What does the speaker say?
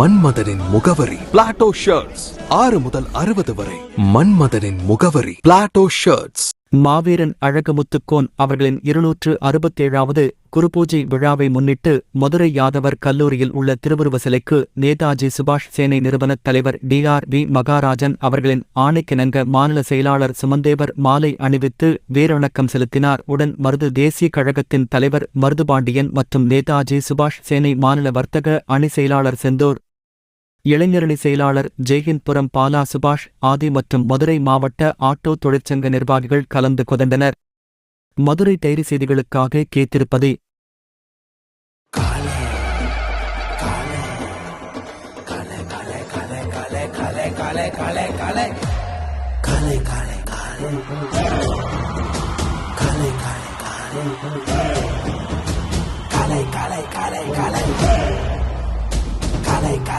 மன்மதனின் முகவரி. Plato shirts ஆறு முதல் அறுபது வரை. மன்மதனின் முகவரி. பிளாட்டோ ஷர்ட்ஸ் மாவீரன் அழகுமுத்துக்கோன் அவர்களின் இருநூற்று அறுபத்தேழாவது குருபூஜை விழாவை முன்னிட்டு மதுரை யாதவர் கல்லூரியில் உள்ள திருவுருவ சிலைக்கு நேதாஜி சுபாஷ் சேனை நிறுவனத் தலைவர் டி ஆர் வி மகாராஜன் அவர்களின் ஆணைக்கிணங்க மாநில செயலாளர் சுமந்தேவர் மாலை அணிவித்து வீரணக்கம் செலுத்தினார். உடன் மருது தேசிய கழகத்தின் தலைவர் மருதுபாண்டியன் மற்றும் நேதாஜி சுபாஷ் சேனை மாநில வர்த்தக அணி செயலாளர் செந்தூர் இளைஞரணி செயலாளர் ஜெய்ஹிந்த்புரம் பாலா சுபாஷ் ஆதி மற்றும் மதுரை மாவட்ட ஆட்டோ தொழிற்சங்க நிர்வாகிகள் கலந்து கொதண்டனர் மதுரை டைரி செய்திகளுக்காக கேத்திருப்பது